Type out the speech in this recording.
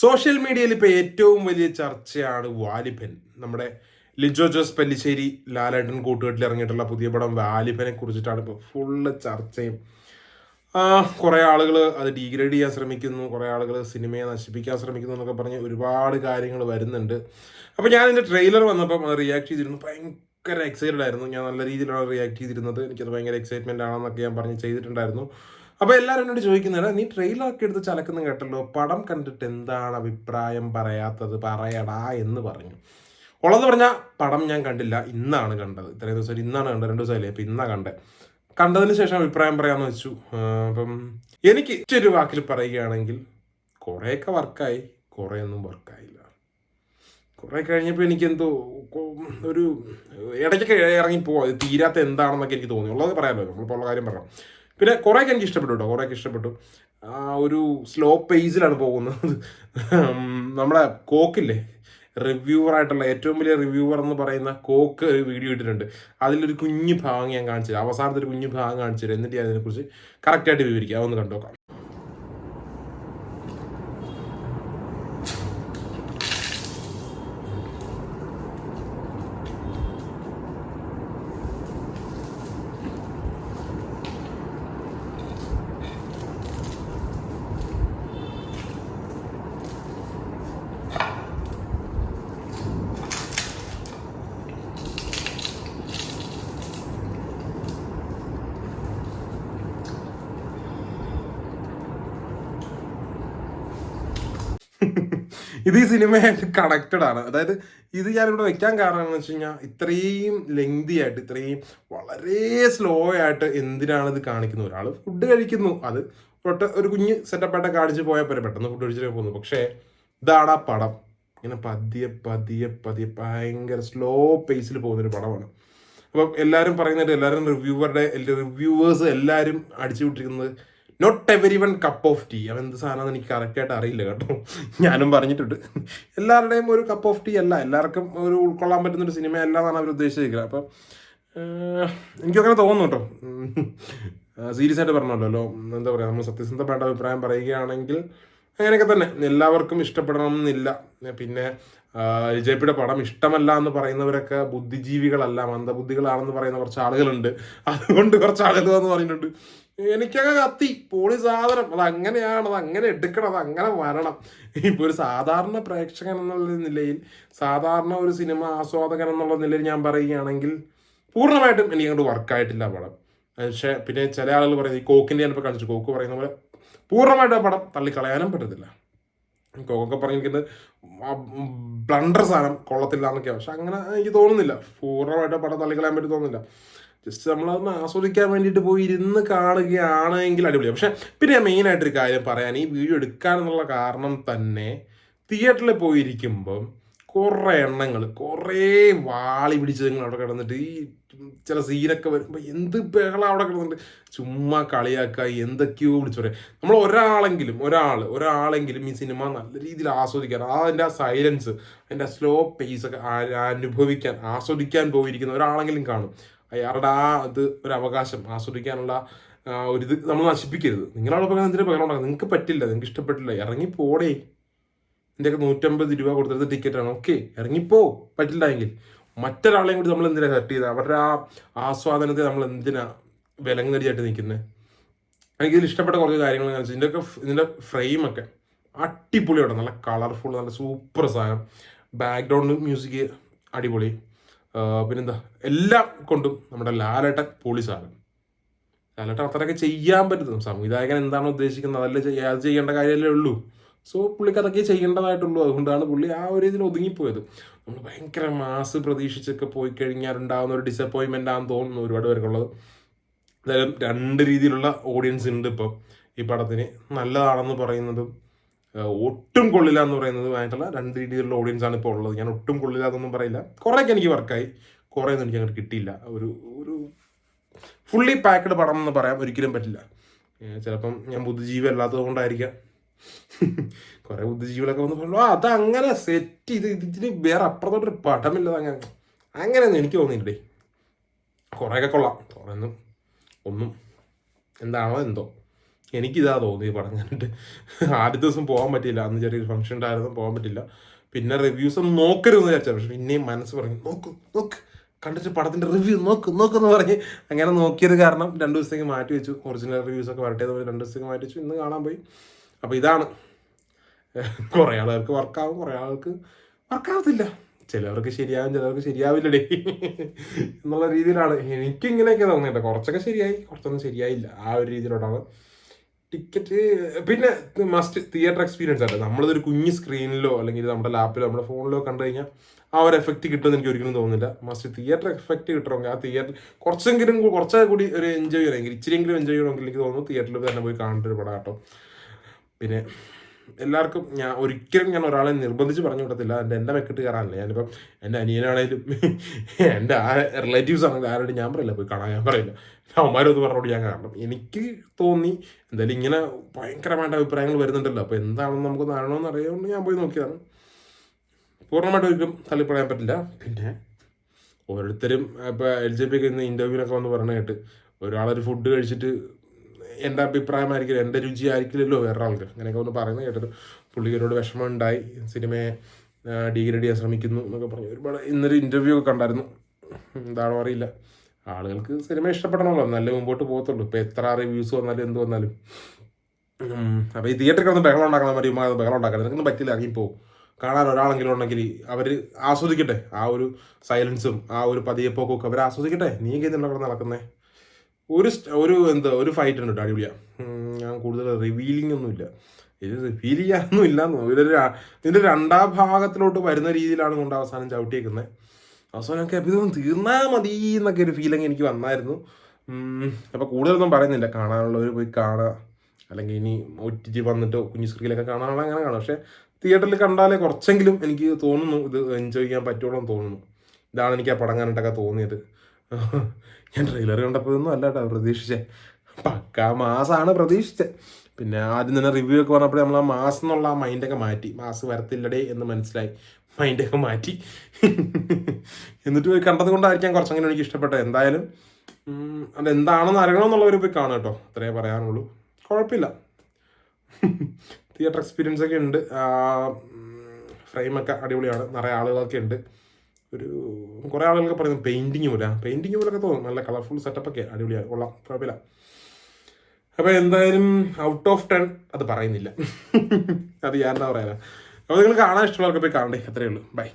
Social മീഡിയയിൽ ഇപ്പോൾ ഏറ്റവും വലിയ ചർച്ചയാണ് വാലിബൻ. നമ്മുടെ ലിജോ ജോസ് പല്ലിശ്ശേരി ലാലേട്ടൻ കൂട്ടുകെട്ടിൽ ഇറങ്ങിയിട്ടുള്ള പുതിയ പടം വാലിബനെ കുറിച്ചിട്ടാണ് ഇപ്പോൾ ഫുള്ള് ചർച്ചയും. കുറേ ആളുകൾ അത് ഡീഗ്രേഡ് ചെയ്യാൻ ശ്രമിക്കുന്നു കുറേ ആളുകൾ സിനിമയെ നശിപ്പിക്കാൻ ശ്രമിക്കുന്നു എന്നൊക്കെ പറഞ്ഞ് ഒരുപാട് കാര്യങ്ങൾ വരുന്നുണ്ട്. അപ്പോൾ ഞാൻ ഇതിന്റെ ട്രെയിലർ വന്നപ്പം അത് റിയാക്ട് ചെയ്തിരുന്നു. ഭയങ്കര എക്സൈറ്റഡ് ആയിരുന്നു. ഞാൻ നല്ല രീതിയിലാണ് റിയാക്ട് ചെയ്തിരുന്നത്. എനിക്കത് ഭയങ്കര എക്സൈറ്റ്മെന്റ് ആണെന്നൊക്കെ ഞാൻ പറഞ്ഞ് ചെയ്തിട്ടുണ്ടായിരുന്നു. അപ്പോൾ എല്ലാവരും എന്നോട് ചോദിക്കുന്നത് നീ ട്രെയിലറൊക്കെ എടുത്ത് ചലക്കുന്ന കേട്ടല്ലോ? പടം കണ്ടിട്ട് എന്താണ് അഭിപ്രായം പറയാത്തത്? പറയടാ എന്ന് പറഞ്ഞു. ഉള്ളത് പറഞ്ഞാൽ പടം ഞാൻ കണ്ടില്ല ഇന്നാണ് കണ്ടത്. ഇത്രയും ദിവസം ഇന്നാണ് കണ്ടത് രണ്ട് ദിവസമല്ലേ അപ്പം ഇന്നാണ് കണ്ടത്. കണ്ടതിന് ശേഷം അഭിപ്രായം പറയാമെന്ന് വെച്ചു. അപ്പം എനിക്ക് ഒരു വാക്കിൽ പറയുകയാണെങ്കിൽ കുറേയൊക്കെ വർക്കായി കുറേയൊന്നും വർക്കായില്ല. കുറെ കഴിഞ്ഞപ്പോൾ എനിക്ക് എന്തോ ഒരു ഇടയ്ക്കൊക്കെ ഇറങ്ങി പോവാ ഇത് തീരാത്ത എന്താണെന്നൊക്കെ എനിക്ക് തോന്നി. ഉള്ളത് പറയാമല്ലോ നമ്മളിപ്പോൾ ഉള്ള കാര്യം പറയാം. പിന്നെ കുറേയൊക്കെ എനിക്ക് ഇഷ്ടപ്പെട്ടു കേട്ടോ കുറേയൊക്കെ ഇഷ്ടപ്പെട്ടു. ആ ഒരു സ്ലോ പേസിലാണ് പോകുന്നത്. നമ്മുടെ കോക്കില്ലേ? റിവ്യൂവർ ആയിട്ടുള്ള ഏറ്റവും വലിയ റിവ്യൂവർ എന്ന് പറയുന്ന കോക്ക് ഒരു വീഡിയോ ഇട്ടിട്ടുണ്ട്. അതിലൊരു കുഞ്ഞു ഭാഗം ഞാൻ കാണിച്ചു അവസാനത്തെ ഒരു കുഞ്ഞു ഭാഗം കാണിച്ചു എന്നിട്ട് ഞാൻ അതിനെക്കുറിച്ച് കറക്റ്റായിട്ട് വിവരിക്കാം. അതൊന്ന് കണ്ടോക്കാം. ഇത് ഈ സിനിമയായിട്ട് കണക്റ്റഡ് ആണ്. അതായത് ഇത് ഞാനിവിടെ വെക്കാൻ കാരണം എന്ന് വെച്ച് കഴിഞ്ഞാൽ ഇത്രയും ലെങ്തി ആയിട്ട് ഇത്രയും വളരെ സ്ലോ ആയിട്ട് എന്തിനാണ് ഇത് കാണിക്കുന്നത്? ഒരാൾ ഫുഡ് കഴിക്കുന്നു. അത് ഒറ്റ ഒരു കുഞ്ഞ് സെറ്റപ്പായിട്ട് കാണിച്ച് പോയാൽ പോരെ പെട്ടെന്ന് ഫുഡ് കഴിച്ചിട്ട് പോകുന്നു. പക്ഷേ ഇതാണ് ആ പടം. ഇങ്ങനെ പതിയെ പതിയെ പതിയെ ഭയങ്കര സ്ലോ പേസിൽ പോകുന്നൊരു പടമാണ്. അപ്പം എല്ലാവരും പറയുന്നുണ്ട് എല്ലാവരും റിവ്യൂവറുടെ റിവ്യൂവേഴ്സ് എല്ലാവരും അടിച്ചു വിട്ടിരിക്കുന്നത് not every one cup of tea അവൻ എന്ത് സാധനമാണെന്ന് എനിക്ക് കറക്റ്റായിട്ട് അറിയില്ല കേട്ടോ. ഞാനും പറഞ്ഞിട്ടുണ്ട്. എല്ലാവരുടെയും ഒരു കപ്പ് ഓഫ് ടീ അല്ല. എല്ലാവർക്കും ഒരു ഉൾക്കൊള്ളാൻ പറ്റുന്ന ഒരു സിനിമ അല്ല എന്നാണ് അവർ ഉദ്ദേശിച്ചിരിക്കുന്നത്. അപ്പം എനിക്കങ്ങനെ തോന്നുന്നു കേട്ടോ. സീരിയസ് ആയിട്ട് പറഞ്ഞല്ലോ. എന്താ പറയുക നമ്മൾ സത്യസന്ധമായിട്ട് അഭിപ്രായം പറയുകയാണെങ്കിൽ അങ്ങനെയൊക്കെ തന്നെ. എല്ലാവർക്കും ഇഷ്ടപ്പെടണം എന്നില്ല. പിന്നെ വിജയപ്പിയുടെ പടം ഇഷ്ടമല്ല എന്ന് പറയുന്നവരൊക്കെ ബുദ്ധിജീവികളല്ല മന്ദബുദ്ധികളാണെന്ന് പറയുന്ന കുറച്ച് ആളുകളുണ്ട്. അതുകൊണ്ട് കുറച്ച് ആളുകൾ എന്ന് പറയുന്നുണ്ട് എനിക്കൊക്കെ കത്തി. പോളി സാധനം. അത് അങ്ങനെയാണ്. അത് അങ്ങനെ എടുക്കണം. അത് അങ്ങനെ വരണം. ഇപ്പൊ ഒരു സാധാരണ പ്രേക്ഷകൻ എന്നുള്ള നിലയിൽ സാധാരണ ഒരു സിനിമ ആസ്വാദകൻ എന്നുള്ള നിലയിൽ ഞാൻ പറയുകയാണെങ്കിൽ പൂർണമായിട്ടും എനിക്ക് അങ്ങോട്ട് വർക്കായിട്ടില്ല പടം. പക്ഷേ പിന്നെ ചില ആളുകൾ പറയുന്നത് ഈ കോക്കിന്റെ ഞാനിപ്പോൾ കാണിച്ചു കോക്ക് പറയുന്ന പോലെ പൂർണമായിട്ട് ആ പടം തള്ളിക്കളയാനും പറ്റത്തില്ല. കോക്കൊക്കെ പറഞ്ഞിരിക്കുന്നത് ബ്ലണ്ടർ സാധനം കൊള്ളത്തില്ല എന്നൊക്കെയാണ് പക്ഷെ അങ്ങനെ എനിക്ക് തോന്നുന്നില്ല. പൂർണമായിട്ട് പടം തള്ളിക്കളയാൻ പറ്റി തോന്നുന്നില്ല. ജസ്റ്റ് നമ്മളതൊന്ന് ആസ്വദിക്കാൻ വേണ്ടിയിട്ട് പോയി ഇരുന്ന് കാണുകയാണെങ്കിൽ അടിപൊളിയാണ് പക്ഷേ പിന്നെ ഞാൻ മെയിനായിട്ടൊരു കാര്യം പറയാൻ ഈ വീഡിയോ എടുക്കാനെന്നുള്ള കാരണം തന്നെ തിയേറ്ററിൽ പോയിരിക്കുമ്പം കുറേ എണ്ണങ്ങൾ കുറേ വാളി പിടിച്ച് നിങ്ങൾ അവിടെ കിടന്നിട്ട് ഈ ചില സീനൊക്കെ വരുമ്പോൾ എന്ത് ബഹളം അവിടെ കിടന്നിട്ട് ചുമ്മാ കളിയാക്കുക എന്തൊക്കെയോ വിളിച്ചു പറയാം. നമ്മൾ ഒരാളെങ്കിലും ഒരാൾ ഒരാളെങ്കിലും ഈ സിനിമ നല്ല രീതിയിൽ ആസ്വദിക്കാൻ അതിന്റെ ആ സൈലൻസ് അതിന്റെ ആ സ്ലോ പേസ് ഒക്കെ അനുഭവിക്കാൻ ആസ്വദിക്കാൻ പോയിരിക്കുന്ന ഒരാളെങ്കിലും കാണും. അയാളുടെ ആ ഇത് ഒരു അവകാശം ആസ്വദിക്കാനുള്ള ഒരു ഇത് നമ്മൾ നശിപ്പിക്കരുത്. നിങ്ങളവിടെ പകരം എന്തിനാ പകരം ഉണ്ടാകും നിങ്ങൾക്ക് പറ്റില്ല നിങ്ങൾക്ക് ഇഷ്ടപ്പെട്ടില്ല. ഇറങ്ങിപ്പോടേ ഇതിന്റെയൊക്കെ നൂറ്റമ്പത് രൂപ കൊടുത്തത് ടിക്കറ്റാണ് ഓക്കെ ഇറങ്ങിപ്പോ. പറ്റില്ല എങ്കിൽ. മറ്റൊരാളെയും കൂടി നമ്മൾ എന്തിനാ ഹർട്ട് ചെയ്ത്? അവരുടെ ആ ആസ്വാദനത്തെ നമ്മൾ എന്തിനാ വിലങ്ങടിയായിട്ട് നിൽക്കുന്നത് എനിക്ക് ഇതിൽ ഇഷ്ടപ്പെട്ട കുറച്ച് കാര്യങ്ങൾ കാണിച്ചു. ഇതിന്റെയൊക്കെ ഇതിന്റെ ഫ്രെയിമൊക്കെ അടിപൊളിയാണ് നല്ല കളർഫുൾ നല്ല സൂപ്പർ സാധനം. ബാക്ക്ഗ്രൗണ്ട് മ്യൂസിക് അടിപൊളി. പിന്നെന്താ? എല്ലാം കൊണ്ടും നമ്മുടെ ലാലേട്ടൻ പോളിസാണ് ലാലേട്ടൻ അത്രയൊക്കെ ചെയ്യാൻ പറ്റുന്നു സംവിധായകൻ എന്താണ് ഉദ്ദേശിക്കുന്നത്? അതല്ലേ അത് ചെയ്യേണ്ട കാര്യമല്ലേ ഉള്ളൂ. സോ പുള്ളിക്ക് അതൊക്കെ ചെയ്യേണ്ടതായിട്ടുള്ളൂ. അതുകൊണ്ടാണ് പുള്ളി ആ ഒരു ഇതിൽ ഒതുങ്ങിപ്പോയത്. നമ്മൾ ഭയങ്കര മാസ് പ്രതീക്ഷിച്ചൊക്കെ പോയി കഴിഞ്ഞാൽ ഉണ്ടാകുന്ന ഒരു ഡിസപ്പോയിൻമെന്റ് ആണെന്ന് തോന്നുന്നു ഒരുപാട് പേർക്കുള്ളത് എന്തായാലും രണ്ട് രീതിയിലുള്ള ഓഡിയൻസ് ഉണ്ട് ഇപ്പം ഈ പടത്തിന്. നല്ലതാണെന്ന് പറയുന്നതും ഒട്ടും കൊള്ളില്ല എന്ന് പറയുന്നത് പറയുന്നതുമായിട്ടുള്ള രണ്ട് രീതിയിലുള്ള ഓഡിയൻസ് ആണ് ഇപ്പോൾ ഉള്ളത്. ഞാൻ ഒട്ടും കൊള്ളില്ല എന്നൊന്നും പറയില്ല. കുറേയൊക്കെ എനിക്ക് വർക്കായി കുറേ ഒന്നും എനിക്ക് അങ്ങനെ കിട്ടിയില്ല. ഒരു ഒരു ഫുള്ളി പാക്ക്ഡ് പടം എന്ന് പറയാൻ ഒരിക്കലും പറ്റില്ല. ചിലപ്പം ഞാൻ ബുദ്ധിജീവി അല്ലാത്തത് കൊണ്ടായിരിക്കാം. കുറെ ബുദ്ധിജീവികളൊക്കെ വന്ന് പറഞ്ഞു "ആ, അത് അങ്ങനെ സെറ്റ് ചെയ്ത് ഇതിന് വേറെ അപ്പുറത്തോട്ടൊരു പടമില്ലത് അങ്ങനെ അങ്ങനെയൊന്നും എനിക്ക് തോന്നിയിട്ടേ കുറേയൊക്കെ കൊള്ളാം. കുറേ ഒന്നും ഒന്നും എന്താണോ എന്തോ. എനിക്കിതാ തോന്നി പടം കണ്ടിട്ട്. ആദ്യ ദിവസം പോകാൻ പറ്റിയില്ല. അന്ന് ചെറിയൊരു ഫംഗ്ഷൻ ഉണ്ടായിരുന്നു പോകാൻ പറ്റില്ല പിന്നെ റിവ്യൂസ് ഒന്നും നോക്കരുതെന്ന് വിചാരിച്ചാൽ പക്ഷെ പിന്നെയും മനസ്സ് പറഞ്ഞു നോക്ക് നോക്ക്. കണ്ടിട്ട് പടത്തിന്റെ റിവ്യൂ നോക്ക് നോക്ക് എന്ന് പറഞ്ഞ് അങ്ങനെ നോക്കിയത് കാരണം രണ്ട് ദിവസത്തേക്ക് മാറ്റി വെച്ചു. ഒറിജിനൽ റിവ്യൂസ് ഒക്കെ വരട്ടെ എന്ന് പറഞ്ഞ് രണ്ട് ദിവസത്തേക്ക് മാറ്റി വെച്ചു. ഇന്ന് കാണാൻ പോയി. അപ്പോൾ ഇതാണ്. കുറേ ആളുകൾക്ക് വർക്കാവും കുറേ ആൾക്ക് വർക്കാവത്തില്ല ചിലവർക്ക് ശരിയാവും ചിലവർക്ക് ശരിയാവില്ലടേ. എന്നുള്ള രീതിയിലാണ്. എനിക്കിങ്ങനെയൊക്കെ തോന്നിയിട്ട് കുറച്ചൊക്കെ ശരിയായി കുറച്ചൊന്നും ശരിയായില്ല ആ ഒരു രീതിയിലോട്ടാണ്. ടിക്കറ്റ് പിന്നെ മസ്റ്റ് തിയേറ്റർ എക്സ്പീരിയൻസ് ആണ് നമ്മളിതൊരു കുഞ്ഞ് സ്ക്രീനിലോ അല്ലെങ്കിൽ നമ്മുടെ ലാപ്പിലോ നമ്മുടെ ഫോണിലോ കണ്ടു കഴിഞ്ഞാൽ ആ ഒരു എഫക്റ്റ് കിട്ടുമെന്ന് എനിക്ക് ഒരിക്കലും തോന്നുന്നില്ല. മസ്റ്റ് തിയേറ്റർ എഫക്റ്റ് കിട്ടണമെങ്കിൽ ആ തിയേറ്റർ കുറച്ചെങ്കിലും കുറച്ചേ കൂടി ഒരു എൻജോയ് ചെയ്യണമെങ്കിൽ ഇച്ചിരിയെങ്കിലും എൻജോയ് ചെയ്യണമെങ്കിൽ എനിക്ക് തോന്നുന്നു തിയേറ്ററിൽ തന്നെ പോയി കാണേണ്ട ഒരു പടം കേട്ടോ പിന്നെ എല്ലാവർക്കും ഞാൻ ഒരിക്കലും ഞാൻ ഒരാളെ നിർബന്ധിച്ച് പറഞ്ഞു വിടത്തില്ല. എന്റെ എന്റെ മെക്കിട്ട് കയറാനില്ല. ഞാനിപ്പം എന്റെ അനിയനാണേലും എന്റെ ആ റിലേറ്റീവ്സ് ആണെങ്കിലും ആരോടും ഞാൻ പറയില്ല. പോയി കാണാൻ ഞാൻ പറയില്ല. അവന്മാരൊന്ന് പറഞ്ഞോട് ഞാൻ കാരണം എനിക്ക് തോന്നി എന്തായാലും ഇങ്ങനെ ഭയങ്കരമായിട്ട് അഭിപ്രായങ്ങൾ വരുന്നുണ്ടല്ലോ. അപ്പോൾ എന്താണെന്ന് നമുക്ക് അറിയണമെന്ന് അറിയാമെന്ന് ഞാൻ പോയി നോക്കിയതാണ്. പൂർണമായിട്ട് ഒരിക്കലും തള്ളിപ്പറയാൻ പറ്റില്ല. പിന്നെ ഓരോരുത്തരും ഇപ്പോൾ എൽ ജെ പിക്ക് ഇന്ന് ഇന്റർവ്യൂവിനൊക്കെ വന്ന് പറഞ്ഞു കേട്ട് ഒരാളൊരു ഫുഡ് കഴിച്ചിട്ട് എന്റെ അഭിപ്രായമായിരിക്കില്ല എന്റെ രുചി ആയിരിക്കില്ലല്ലോ വേറെ ആൾക്ക് അങ്ങനെയൊക്കെ ഒന്ന് പറയുന്നത് കേട്ടത് പുള്ളിക്കാരോട് വിഷമം ഉണ്ടായി സിനിമയെ ഡീഗ്രേഡ് ചെയ്യാൻ ശ്രമിക്കുന്നു എന്നൊക്കെ പറഞ്ഞു ഒരുപാട് ഇന്നൊരു ഇന്റർവ്യൂ ഒക്കെ കണ്ടായിരുന്നു. എന്താണോ അറിയില്ല. ആളുകൾക്ക് സിനിമ ഇഷ്ടപ്പെടണമല്ലോ നല്ല മുമ്പോട്ട് പോകത്തുള്ളൂ. ഇപ്പോൾ എത്ര റിവ്യൂസ് വന്നാലും എന്ത് വന്നാലും. അപ്പോൾ ഈ തിയേറ്ററിൽ കിടന്ന് ബഹളം ഉണ്ടാക്കണം മതി ഉമ്മാ ബഹളം ഉണ്ടാക്കണം നിനക്കൊന്നും പറ്റില്ല ഇറങ്ങിപ്പോവും കാണാൻ ഒരാളെങ്കിലും ഉണ്ടെങ്കിൽ അവർ ആസ്വദിക്കട്ടെ. ആ ഒരു സൈലൻസും ആ ഒരു പതിയെപ്പോക്കും ഒക്കെ അവർ ആസ്വദിക്കട്ടെ. നീ എന്തിനാണ് കിടന്ന് നടക്കുന്നേ? ഒരു ഒരു എന്താ ഒരു ഫൈറ്റ് ഉണ്ട് കേട്ടോ അടിപൊളിയാ ഞാൻ കൂടുതൽ റിവീലിംഗ് ഒന്നും ഇല്ല. ഇത് റിവീൽ ചെയ്യാനൊന്നും ഇല്ല ഇതൊരു ഇതിന്റെ രണ്ടാം ഭാഗത്തിലോട്ട് വരുന്ന രീതിയിലാണ് കൊണ്ട് അവസാനം ചവിട്ടിയേക്കുന്നത് അവസാനം ഒക്കെ അപ്പോൾ തീർന്നാൽ തീർന്നാ മതി എന്നൊക്കെ ഒരു ഫീലിംഗ് എനിക്ക് വന്നായിരുന്നു. അപ്പോൾ കൂടുതലൊന്നും പറയുന്നില്ല. കാണാനുള്ളവർ പോയി കാണുക അല്ലെങ്കിൽ ഇനി ഒ ടി ടി വന്നിട്ട് കുഞ്ഞു സ്ക്രീനിലൊക്കെ കാണാനുള്ള അങ്ങനെ കാണാം. പക്ഷേ തിയേറ്ററിൽ കണ്ടാലേ കുറച്ചെങ്കിലും എനിക്ക് തോന്നുന്നു ഇത് എൻജോയ് ചെയ്യാൻ പറ്റുള്ളൂ എന്ന് തോന്നുന്നു. ഇതാണ് എനിക്ക് ആ പടം കണ്ടിട്ടൊക്കെ തോന്നിയത്. ഞാൻ ട്രെയിലർ കണ്ടപ്പോൾ ഒന്നും അല്ല കേട്ടോ പ്രതീക്ഷിച്ചേ. പക്കാ മാസമാണ് പ്രതീക്ഷിച്ചത് പിന്നെ ആദ്യം തന്നെ റിവ്യൂ ഒക്കെ പറഞ്ഞപ്പോൾ നമ്മൾ ആ മാസം എന്നുള്ള ആ മൈൻഡൊക്കെ മാറ്റി. മാസ് വരത്തില്ലടേ എന്ന് മനസ്സിലായി. മൈൻഡൊക്കെ മാറ്റി. എന്നിട്ട് കണ്ടത് കൊണ്ടായിരിക്കാം കുറച്ചങ്ങനെ എനിക്ക് ഇഷ്ടപ്പെട്ടത്. എന്തായാലും അതെന്താണെന്ന് അറിയണമെന്നുള്ളവർ പോയി കാണും കേട്ടോ അത്രേ പറയാനുള്ളൂ. കുഴപ്പമില്ല. തിയേറ്റർ എക്സ്പീരിയൻസ് ഒക്കെ ഉണ്ട്. ഫ്രെയിമൊക്കെ അടിപൊളിയാണ്. നിറയെ ആളുകളൊക്കെ ഉണ്ട്. ഒരു കുറേ ആളുകൾക്ക് പറയുന്നത് പെയിന്റിങ് പോലെ. പെയിന്റിങ് പോലൊക്കെ തോന്നും. നല്ല കളർഫുൾ സെറ്റപ്പൊക്കെ അടിപൊളിയാണ്. കൊള്ളാം. കുഴപ്പമില്ല. അപ്പോൾ എന്തായാലും ഔട്ട് ഓഫ് ടെൻ അത് പറയുന്നില്ല. അത് ഞാൻ എന്താ പറയാനാ. അപ്പോൾ നിങ്ങൾ കാണാൻ ഇഷ്ടമുള്ളവർക്ക് പോയി കാണണ്ടേ? അത്രയേ ഉള്ളൂ. ബൈ